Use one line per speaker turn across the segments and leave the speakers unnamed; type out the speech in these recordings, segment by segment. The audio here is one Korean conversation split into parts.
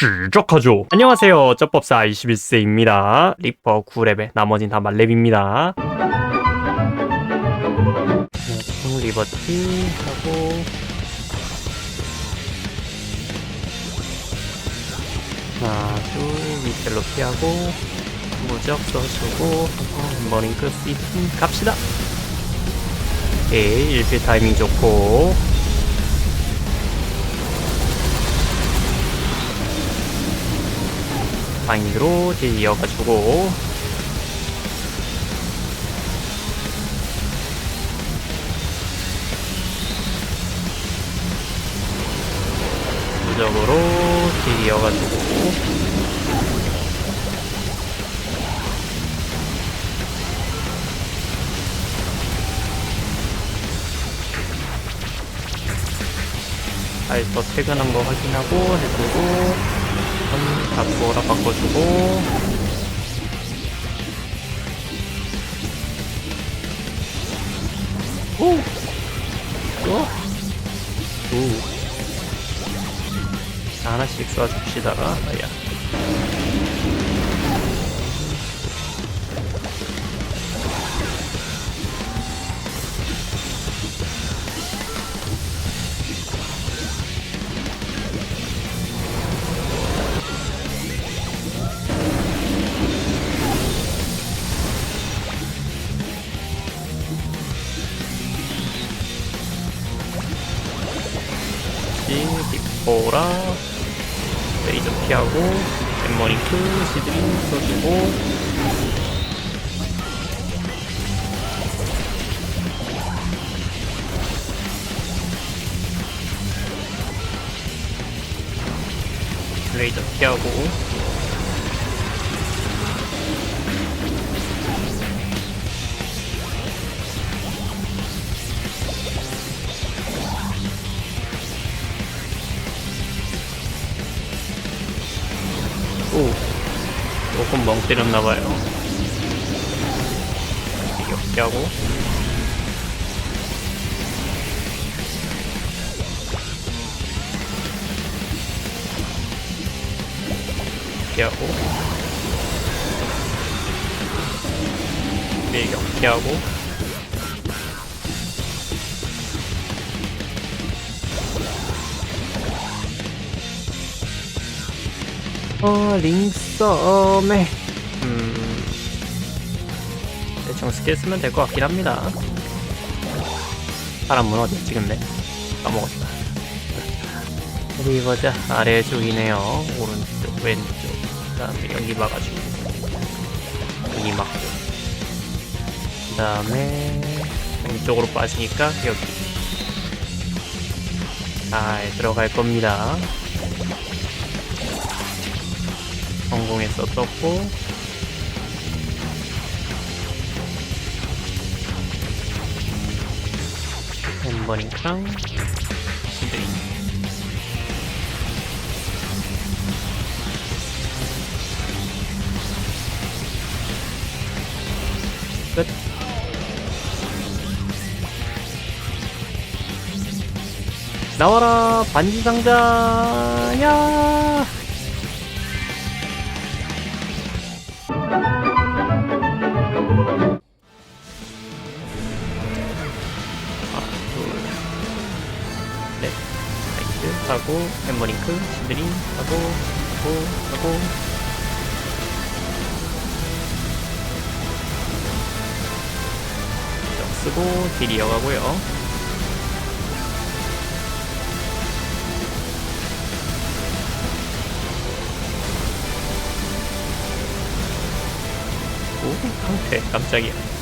시작하죠. 안녕하세요. 쩌법사 21세입니다. 리퍼 9렙에 나머진 다 말렙입니다. 네, 리버티 하고 하나 둘 밑벨로 피하고 무적 써주고 머링크 시팅 갑시다. 오케이 1필 타이밍 좋고 바인드로 딜 이어가지고. 무적으로 딜 이어가지고. 알터 퇴근한 거 확인하고 해주고 잡고라 바꿔주고 오! 또? 오. 하나씩 쏴줍시다가 아야 레이저 피하고 엠머링크 시드링 써주고. 레이저 피하고 조금 멍 때렸나봐요. 이렇게 하고 이렇게 하고 네, 이렇게 하고 어, 링 썸에 음, 대충 스킬 쓰면 될 것 같긴 합니다. 사람은 어디였지 근데? 까먹었다. 어디 보자. 아래 쪽이네요. 오른쪽, 왼쪽. 그 다음에 여기 막아주고. 여기 막고. 그 다음에 왼쪽으로 빠지니까 여기. 잘 들어갈 겁니다. 성공해서 떴고. 햄버링크랑 시드링 끝. 나와라 반지 상자 야 하고 햄버링크, 시드링 하고 하고 하고 적 쓰고 딜 이어가고요. 오, 상태 깜짝이야.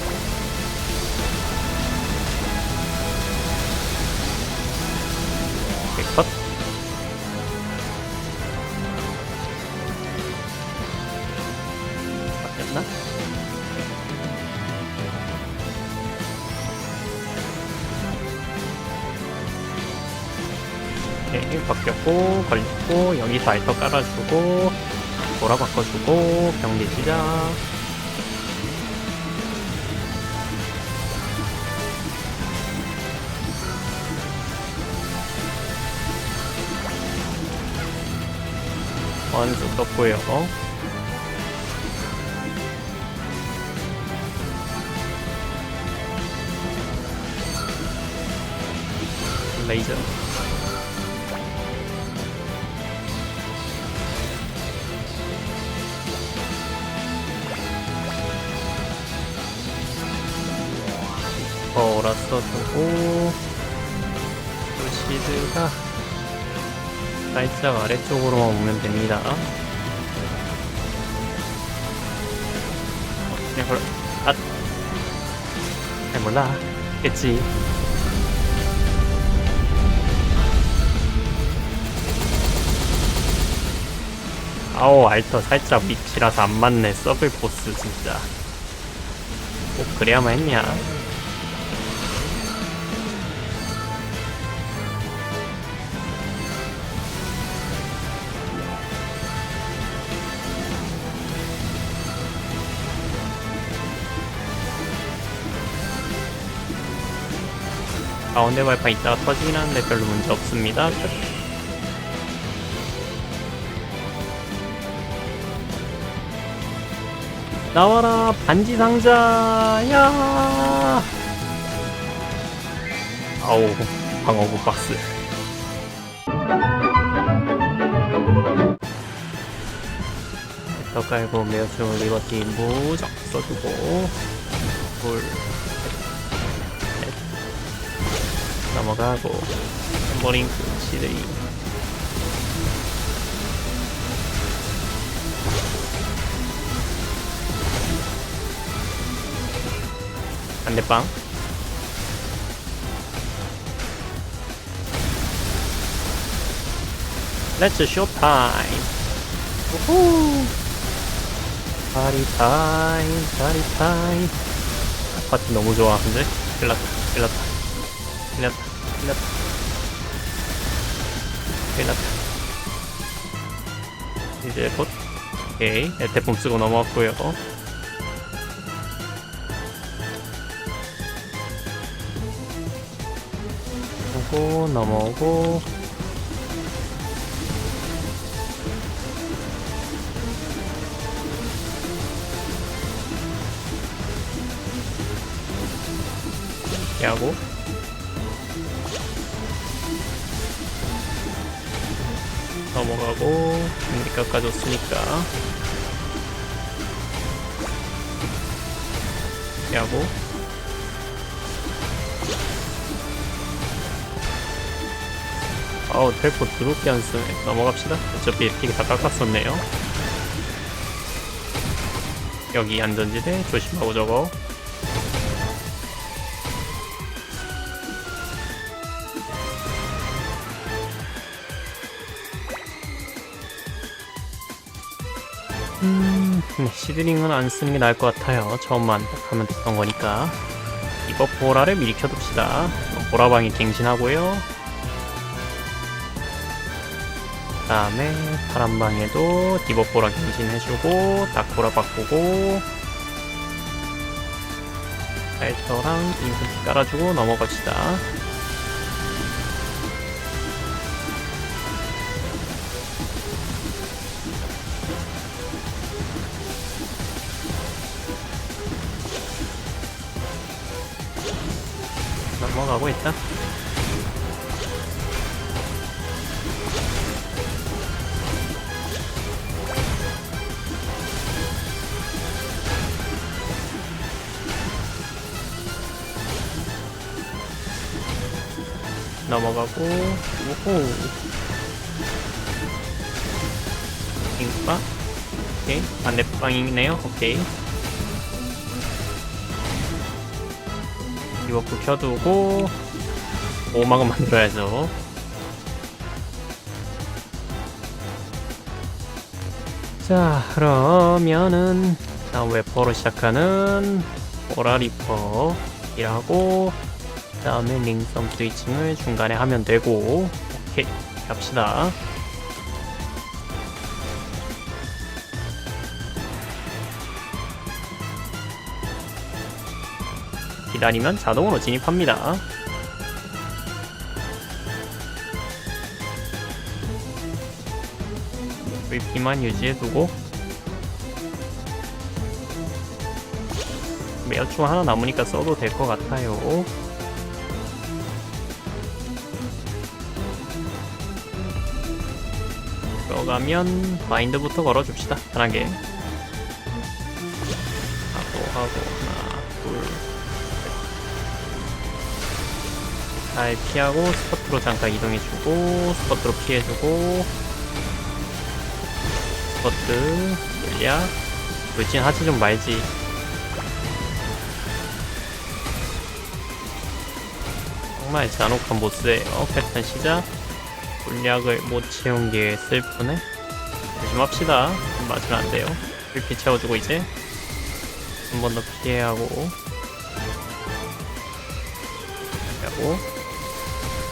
여기서 알터 깔아주고, 돌아 바꿔주고, 경기 시작. 원수 떴고요. 레이저. 두고 루시드가 살짝 아래쪽으로만 오면 됩니다. 그냥 걸어. 아, 잘 몰라. 겠지. 아우 알터 살짝 밑이라서 안 맞네 서블 보스 진짜 꼭 그래야만 했냐 가운데 발판 이따가 터지긴 하는데 별로 문제 없습니다. 끝. 나와라 반지 상자! 야! 아우 방어구 박스. 더 깔고 메어스 리버티 무적 써주고. 둘 넘어가고 햄버링크 시드리 반대방 렛츠 쇼타임 우후. 파리 타임 파리 타임 파티 너무 좋아하는데? 큰일났다 큰일났다 큰일났다 큰일났다 큰일났다 이제 곧 오케이. 에테폼 쓰고 넘어왔고요. 오고 넘어오고. 야고 넘어가고 중립 깎아줬으니까. 야고 아우 텔포 드럽게 안 쓰네. 넘어갑시다. 어차피 픽이 다 깎았었네요. 여기 안전지대 조심하고 저거 음, 시드링은 안 쓰는 게 나을 것 같아요. 처음만 딱 하면 됐던 거니까. 이거 보라를 미리 켜둡시다. 보라방이 갱신하고요. 다음에 파란방에도 디버보라 갱신해주고 닥보라 바꾸고 알터랑 인프티 깔아주고 넘어갑시다. 가고 있다. 넘어가고 오호. 빙빠 오케이. 반대방이네요. 오케이 이버프 켜두고 오막은 만들어야죠. 자 그러면은 다음 웨퍼로 시작하는 오라리퍼이라고 다음에 링썸 스위칭을 중간에 하면 되고 오케이 갑시다 기다리면 자동으로 진입합니다 키만 유지해두고 매어충 하나 남으니까 써도 될 것 같아요. 들어가면 마인드부터 걸어줍시다. 편하게. 잘 피하고 스퍼트로 잠깐 이동해주고 스퍼트로 피해주고 스퍼트 물약 물진 하지 좀 말지. 정말 잔혹한 보스예요 패턴 시작. 물약을 못 채운 게 슬프네. 조심합시다. 맞으면 안 돼요. 불피 채워주고 이제 한 번 더 피해하고. 하고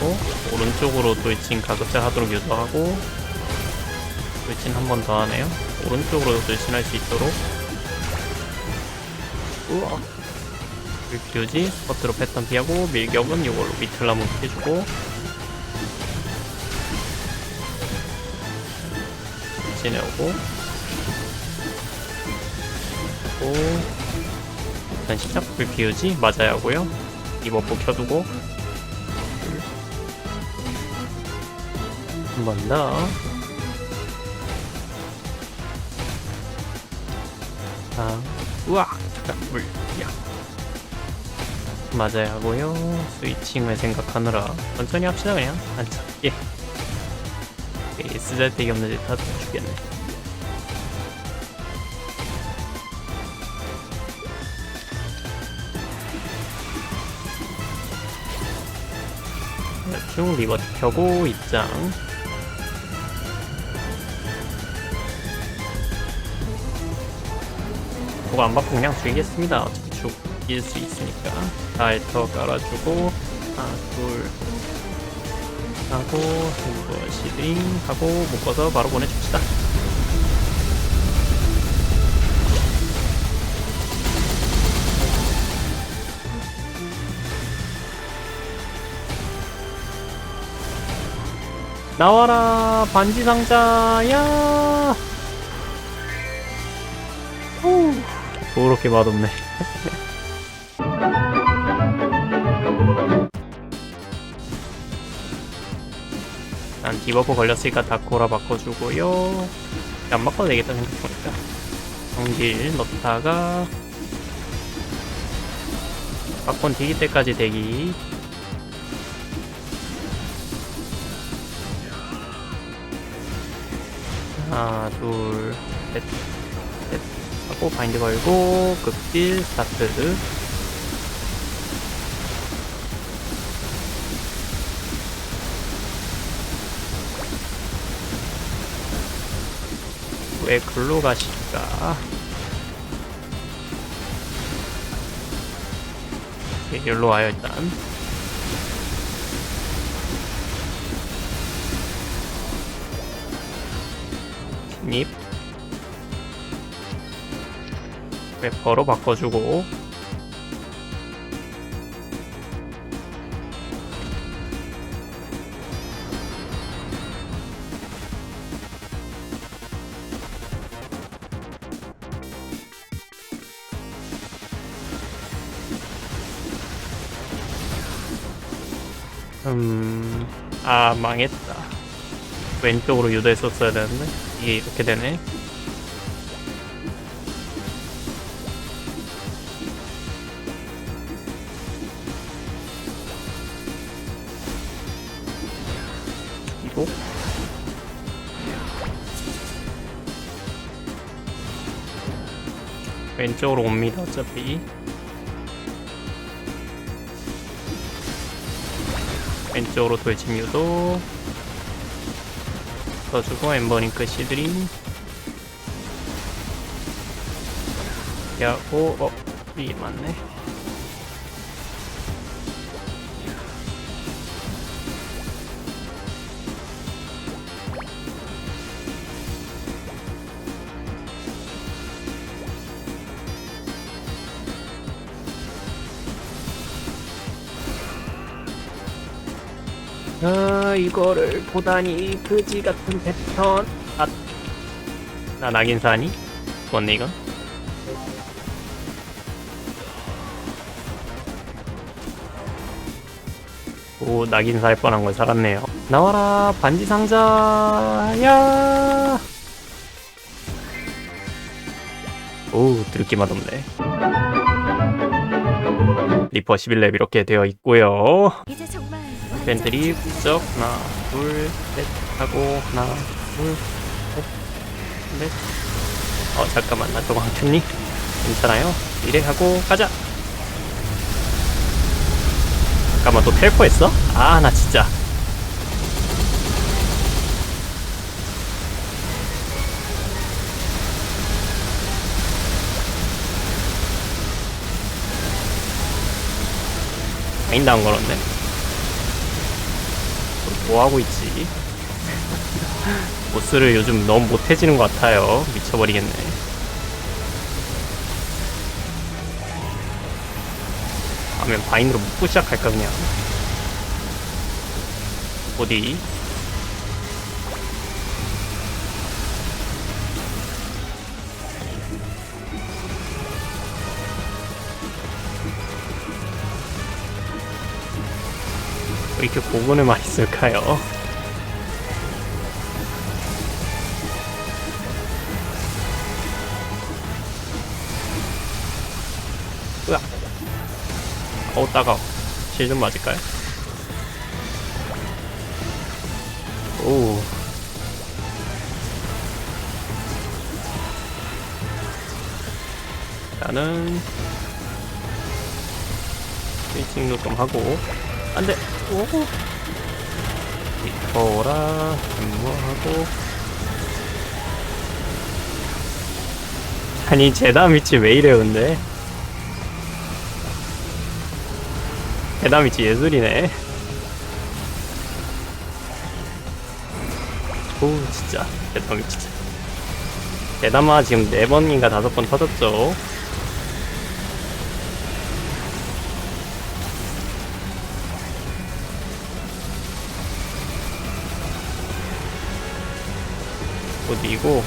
하고 오른쪽으로 돌진 가급적 하도록 유도하고 돌진 한번 더 하네요. 오른쪽으로 돌진할 수 있도록. 우와. 불피우지 스퍼트로 패턴 피하고 밀격은 이걸로 밑을 나무 피해주고. 지내오고. 고 일단 시작. 불 피우지 맞아야 하고요. 이버프 켜두고 한 번 더. 아, 우와! 물, 야. 맞아야 하고요. 스위칭을 생각하느라 천천히 합시다, 그냥. 한참. 예. 오케이, 쓰잘데기 없는 짓 하다 죽겠네. 쭉 리버 켜고 입장. 그거 안 받고 그냥 죽이겠습니다. 어차피 죽일 수 있으니까. 달터 깔아주고, 하나, 둘, 하고, 이거 시드링 하고, 묶어서 바로 보내줍시다. 나와라, 반지 상자야! 오, 그렇게 맛없네. 난 디버프 걸렸으니까 다코라 바꿔주고요. 안 바꿔도 되겠다 생각해보니까. 전길 넣다가 바콘 디기 때까지 대기. 하나, 둘, 셋, 셋. 하고 바인드 걸고 극딜 스타트. 왜 글로 가실까? 네, 여기로 와요 일단. 진 래퍼로 바꿔주고. 음... 아 망했다. 왼쪽으로 유도했었어야 되는데 이게 이렇게 되네 이거 왼쪽으로 옵니다 어차피. 왼쪽 이쪽으로 돌침 유도. 써주고 엠버링크 시드링 피하고 어 이게 맞네 이거를 보다니 그지 같은 패턴 아, 나 낙인사니? 죽었네 이건 오 낙인사 할 뻔한 걸 살았네요 나와라 반지 상자 야 오, 들기 맛없네. 리퍼 11렙 이렇게 되어 있고요.
이제
팬들이 부쩍 하나 둘셋 하고 하나 둘셋넷. 어 잠깐만 나 저거 안 켰니? 괜찮아요? 이래 하고 가자. 잠깐만 또 텔포했어? 아 나 진짜. 아닌다 안 걸었네 뭐 하고 있지? 보스를 요즘 너무 못해지는 것 같아요. 미쳐버리겠네. 하면 바인으로 묶고 시작할까 그냥. 어디? 왜 이렇게 고군을 많이 쓸까요? 으악. 어우 따가워 실좀 맞을까요? 오 나는 스위칭도 좀 하고 안돼 오 리퍼라 임무하고. 아니 재단 위치 왜 이래 근데? 재단 위치 예술이네. 오 진짜. 재단 위치. 재단마 지금 4번인가 5번 터졌죠 어디고.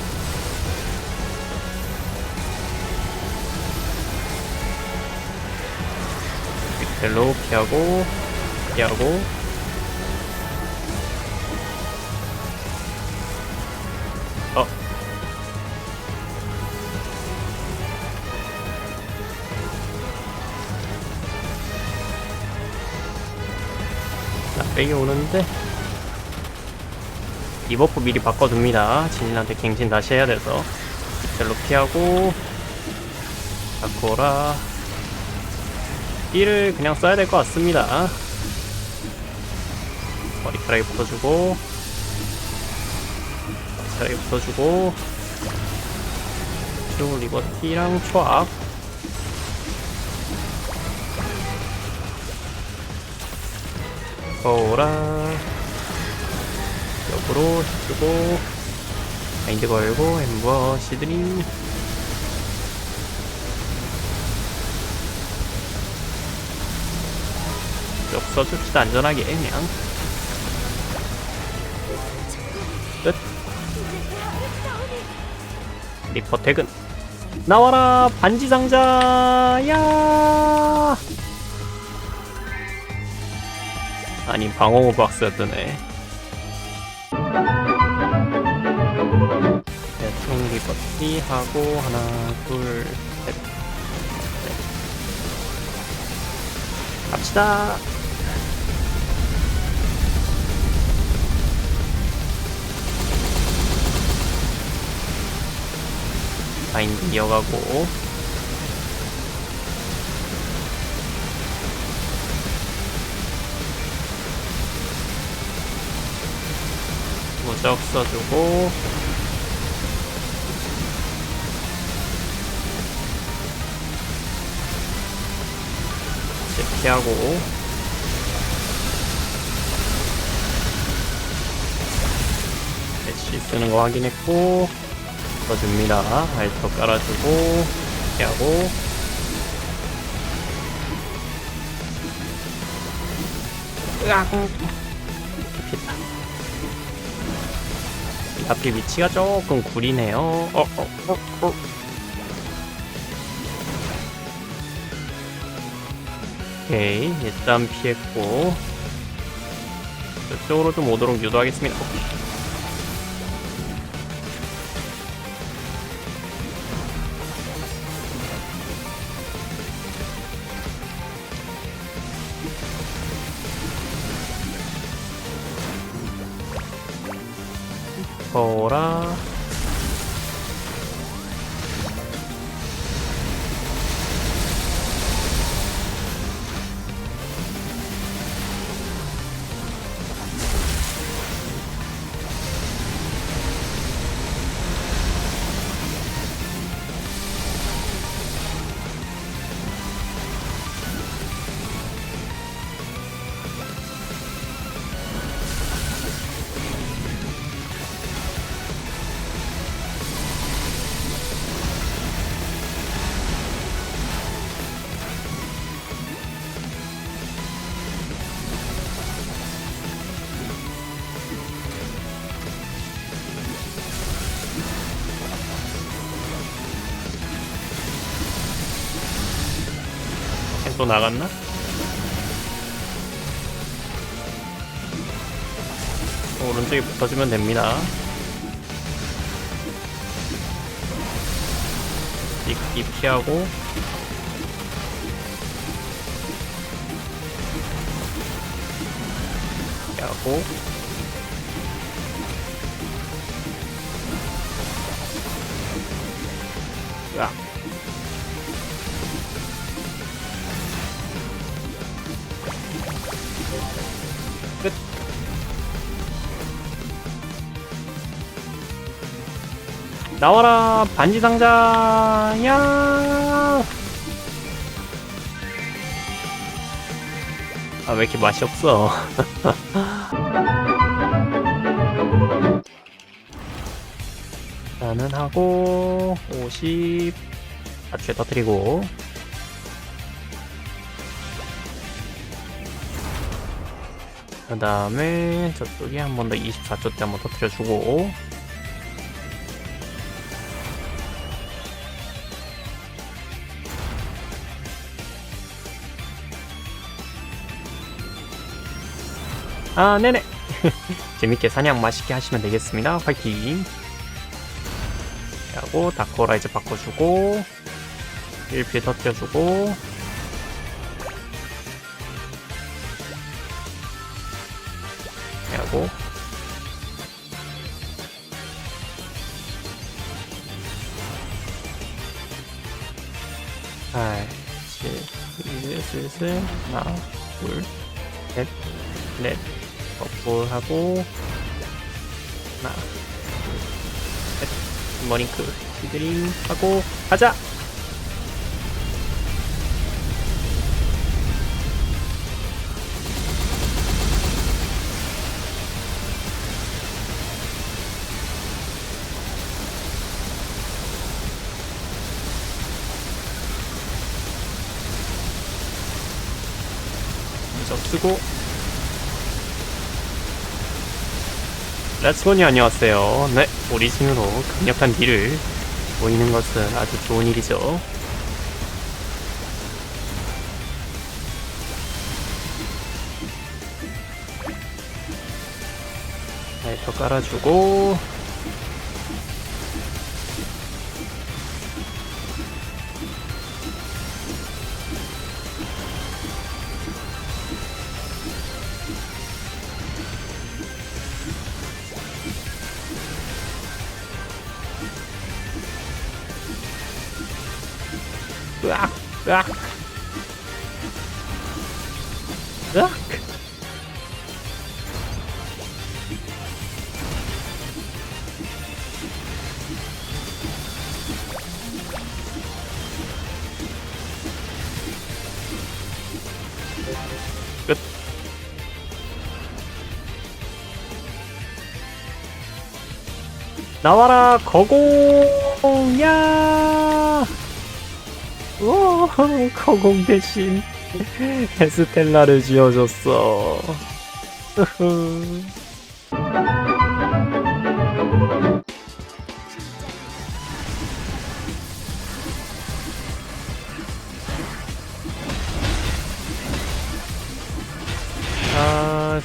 벨로 피하고 피하고. 어. 나 빼기 오는데 이 버프 미리 바꿔둡니다. 진인한테 갱신 다시 해야 돼서 벨로 피하고 바코라 1을 그냥 써야 될 것 같습니다. 머리카락에 붙어주고 머리카락에 붙어주고 쭉 리버티랑 초악 거울아 옆으로 해주고 마인드 걸고 엠버 시드링 쭉 써줍시다 안전하게 그냥. 끝. 리퍼 퇴근. 나와라 반지 상자 야! 아니 방어구 박스였더네 리버티 하고 하나 둘셋. 갑시다. 마인드 이어가고. 무적 써주고 피하고. 대시 쓰는 거 확인했고 써줍니다. 알터 깔아주고 피하고. 으악. 피다 앞에 위치가 조금 구리네요. 어, 어, 어, 어. 오케이. 일단 피했고. 저쪽으로 좀 오도록 유도하겠습니다. 오케이. 거라 또 나갔나? 오른쪽에 붙어주면 됩니다. 이 피하고 피하고 나와라 반지 상자 야. 아 왜 이렇게 맛이 없어? 나는 하고 50 다추에 터뜨리고 그 다음에 저쪽에 한 번 더 24초 때 한 번 터뜨려주고 아 네네. 재밌게 사냥 맛있게 하시면 되겠습니다. 화이팅. 하고 다코라 이제 바꿔주고 1피 터뜨려주고. 하고. 팔, 칠, 이제 슬슬 하나, 둘, 셋, 넷, 거꾸하고 하나, 둘, 셋, 머링크, 시드링 하고 가자! 쓰고 렛츠고니 안녕하세요. 네 오리진으로 강력한 딜을 보이는 것은 아주 좋은 일이죠. 나이터 깔아주고 나와라 거공 야. 우와 거공 대신 에스텔라를 지어줬어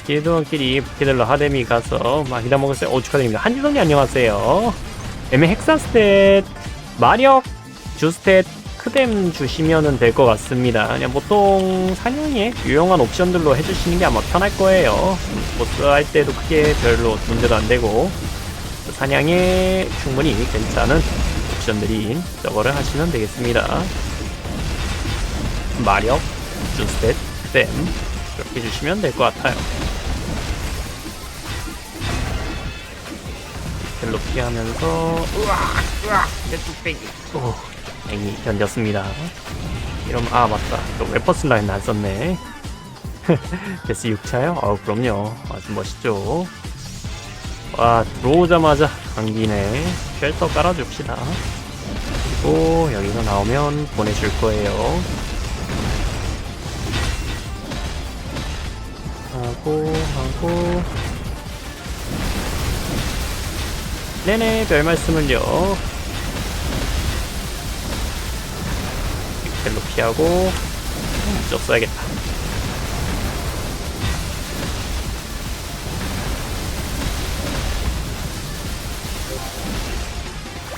길드원끼리 부캐들러 하데미 가서 마히다 먹었어요. 오, 축하드립니다. 한지성님 안녕하세요. 애매 헥사 스탯, 마력, 주 스탯, 크뎀 주시면은 될 것 같습니다. 그냥 보통 사냥에 유용한 옵션들로 해주시는 게 아마 편할 거예요. 보스 할 때도 크게 별로 문제도 안 되고, 사냥에 충분히 괜찮은 옵션들인 저거를 하시면 되겠습니다. 마력, 주 스탯, 크뎀, 그렇게 해주시면 될 것 같아요. 벨로 피하면서 우와 우와 내 뚝배기 오 다행히 견뎠습니다. 이러면 아 맞다 또 웨퍼 슬라임 안 썼네. 데스 6차요? 아 그럼요 아주 멋있죠. 와 들어오자마자 강기네 쉘터 깔아줍시다. 그리고 여기서 나오면 보내줄 거예요. 하고 하고 네네 별 말씀을요. 벨로 피하고 무적 써야겠다.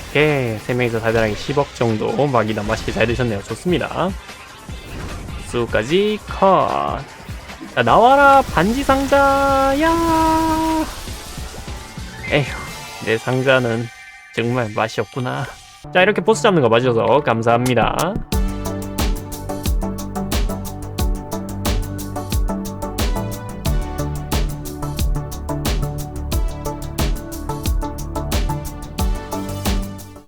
오케이 세 명이서 달달하게 10억 정도 막이나 맛있게 잘 드셨네요. 좋습니다. 수까지 컷. 자, 나와라 반지 상자야! 에휴 내 상자는 정말 맛이 없구나. 자 이렇게 보스 잡는 거 봐주셔서 감사합니다